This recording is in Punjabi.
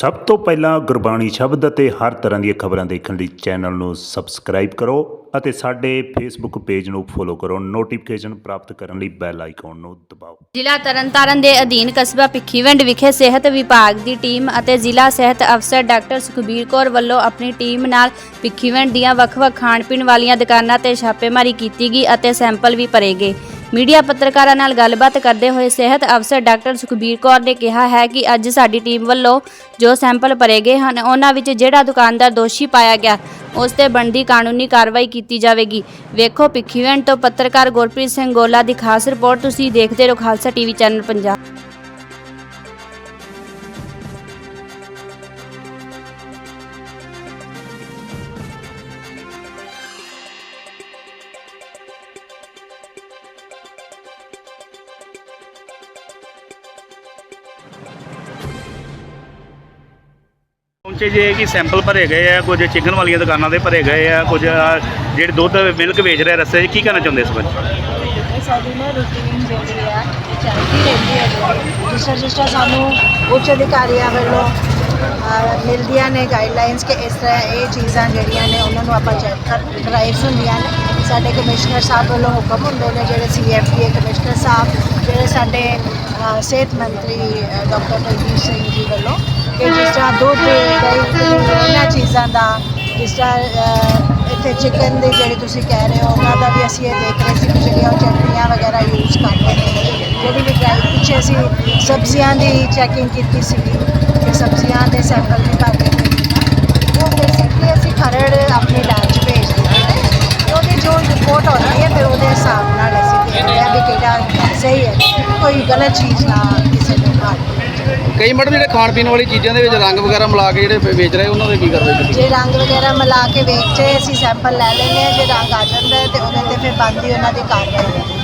ਸਭ ਤੋਂ ਪਹਿਲਾਂ ਗੁਰਬਾਣੀ ਸ਼ਬਦ ਅਤੇ ਹਰ ਤਰ੍ਹਾਂ ਦੀਆਂ ਖਬਰਾਂ ਦੇਖਣ ਲਈ ਚੈਨਲ ਨੂੰ ਸਬਸਕ੍ਰਾਈਬ ਕਰੋ ਅਤੇ ਸਾਡੇ ਫੇਸਬੁੱਕ ਪੇਜ ਨੂੰ ਫੋਲੋ ਕਰੋ। ਨੋਟੀਫਿਕੇਸ਼ਨ ਪ੍ਰਾਪਤ ਕਰਨ ਲਈ ਬੈਲ ਆਈਕਨ ਨੂੰ ਦਬਾਓ। ਜ਼ਿਲ੍ਹਾ ਤਰਨਤਾਰਨ ਦੇ ਅਧੀਨ ਕਸਬਾ ਭਿੱਖੀਵਿੰਡ ਵਿਖੇ ਸਿਹਤ ਵਿਭਾਗ ਦੀ ਟੀਮ ਅਤੇ ਜ਼ਿਲ੍ਹਾ ਸਿਹਤ ਅਫਸਰ ਡਾਕਟਰ ਸੁਖਬੀਰ ਕੌਰ ਵੱਲੋਂ ਆਪਣੀ ਟੀਮ ਨਾਲ ਭਿੱਖੀਵਿੰਡ ਦੀਆਂ ਵੱਖ-ਵੱਖ ਖਾਣ-ਪੀਣ ਵਾਲੀਆਂ ਦੁਕਾਨਾਂ ਤੇ ਛਾਪੇਮਾਰੀ ਕੀਤੀ ਗਈ ਅਤੇ ਸੈਂਪਲ ਵੀ ਭਰੇ ਗਏ। ਮੀਡੀਆ ਪੱਤਰਕਾਰਾਂ ਨਾਲ ਗੱਲਬਾਤ ਕਰਦੇ ਹੋਏ ਸਿਹਤ ਅਫਸਰ ਡਾਕਟਰ ਸੁਖਬੀਰ ਕੌਰ ਨੇ ਕਿਹਾ ਹੈ ਕਿ ਅੱਜ ਸਾਡੀ ਟੀਮ ਵੱਲੋਂ ਜੋ ਸੈਂਪਲ ਭਰੇ ਗਏ ਹਨ, ਉਹਨਾਂ ਵਿੱਚ ਜਿਹੜਾ ਦੁਕਾਨਦਾਰ ਦੋਸ਼ੀ ਪਾਇਆ ਗਿਆ, ਉਸ ਤੇ ਬਣਦੀ ਕਾਨੂੰਨੀ ਕਾਰਵਾਈ ਕੀਤੀ ਜਾਵੇਗੀ। ਵੇਖੋ ਭਿੱਖੀਵਿੰਡ ਤੋਂ ਪੱਤਰਕਾਰ ਗੁਰਪ੍ਰੀਤ ਸਿੰਘ ਗੋਲਾ ਦੀ ਖਾਸ ਰਿਪੋਰਟ ਤੁਸੀਂ ਦੇਖਦੇ ਰਹੋ ਖਾਲਸਾ ਟੀਵੀ ਚੈਨਲ ਪੰਜਾਬ। ਪਹੁੰਚੇ ਜੇ ਕਿ ਸੈਂਪਲ ਭਰੇ ਗਏ ਆ ਕੁਝ ਚਿਕਨ ਵਾਲੀਆਂ ਦੁਕਾਨਾਂ ਦੇ ਭਰੇ ਗਏ ਆ ਕੁਝ ਆਹ ਜਿਹੜੇ ਦੁੱਧ ਮਿਲਕ ਵੇਚ ਰਹੇ ਰਸਤੇ 'ਚ ਕੀ ਕਹਿਣਾ ਚਾਹੁੰਦੇ ਇਸ ਬਾਰੇ? ਸਾਡੀ ਨਾ ਰੂਟੀਨ ਜਿਹੜੀ ਆ ਚੱਲਦੀ ਰਹਿੰਦੀ ਹੈ ਜਿਸ ਜਿਸ ਤਰ੍ਹਾਂ ਸਾਨੂੰ ਉੱਚ ਅਧਿਕਾਰੀਆਂ ਵੱਲੋਂ ਅਹ, ਮਿਲਦੀਆਂ ਨੇ ਗਾਈਡਲਾਈਨਸ ਕਿ ਇਸ ਤਰ੍ਹਾਂ ਇਹ ਚੀਜ਼ਾਂ ਜਿਹੜੀਆਂ ਨੇ ਉਹਨਾਂ ਨੂੰ ਆਪਾਂ ਚੈੱਕ ਕਰ ਡਰਾਈਵਸ ਹੁੰਦੀਆਂ ਨੇ। ਸਾਡੇ ਕਮਿਸ਼ਨਰ ਸਾਹਿਬ ਵੱਲੋਂ ਹੁਕਮ ਹੁੰਦੇ ਨੇ ਜਿਹੜੇ ਸੀਐਫਪੀਏ ਕਮਿਸ਼ਨਰ ਸਾਹਿਬ ਜਿਹੜੇ ਸਾਡੇ ਅਹ, ਸਿਹਤ ਮੰਤਰੀ ਡਾਕਟਰ ਬਲਬੀਰ ਸਿੰਘ ਜੀ ਵੱਲੋਂ ਤਰ੍ਹਾਂ ਦੁੱਧ ਇਹਨਾਂ ਚੀਜ਼ਾਂ ਦਾ, ਜਿਸ ਤਰ੍ਹਾਂ ਇੱਥੇ ਚਿਕਨ ਦੀ ਜਿਹੜੀ ਤੁਸੀਂ ਕਹਿ ਰਹੇ ਹੋ, ਉਹਨਾਂ ਦਾ ਵੀ ਅਸੀਂ ਇਹ ਦੇਖ ਰਹੇ ਸੀ ਕਿ ਜਿਹੜੀਆਂ ਉਹ ਚਟਨੀਆਂ ਵਗੈਰਾ ਯੂਜ਼ ਕਰਦੇ ਨੇ। ਜਿਹੜੀ ਵੀ ਡਰਾਈ ਪਿੱਛੇ ਅਸੀਂ ਸਬਜ਼ੀਆਂ ਦੀ ਚੈਕਿੰਗ ਕੀਤੀ ਸੀਗੀ ਕਿ ਸਬਜ਼ੀਆਂ ਦੇ ਸੈਂਪਲ ਵੀ ਭਰ ਕੇ ਉਹ ਬੇਸਿਕਲੀ ਅਸੀਂ ਖਰੜ ਆਪਣੀ ਲੈਬ 'ਚ ਭੇਜ ਦਿੱਤੇ। ਨੇ ਤੇ ਉਹਦੀ ਜੋ ਰਿਪੋਰਟ ਆਉਂਦੀ ਹੈ, ਫਿਰ ਉਹਦੇ ਹਿਸਾਬ ਨਾਲ ਅਸੀਂ ਦੇਖਦੇ ਹਾਂ ਵੀ ਕਿਹੜਾ ਸਹੀ ਹੈ। ਕੋਈ ਗਲਤ ਚੀਜ਼ ਨਾ ਕਈ ਮੈਡਮ ਜਿਹੜੇ ਖਾਣ ਪੀਣ ਵਾਲੀ ਚੀਜ਼ਾਂ ਦੇ ਵਿੱਚ ਰੰਗ ਵਗੈਰਾ ਮਿਲਾ ਕੇ ਜਿਹੜੇ ਵੇਚ ਰਹੇ, ਉਹਨਾਂ ਦੇ ਕੀ ਕਰਦੇ ਜੇ ਰੰਗ ਵਗੈਰਾ ਮਿਲਾ ਕੇ ਵੇਚੇ, ਅਸੀਂ ਸੈਂਪਲ ਲੈ ਲੈਂਦੇ ਹਾਂ, ਜੇ ਰੰਗ ਆ ਜਾਂਦਾ ਹੈ ਤੇ ਉਹਦੇ ਤੇ ਫਿਰ ਬੰਦੀ ਉਹਨਾਂ ਦੀ ਕਾਰਵਾਈ ਹੈ।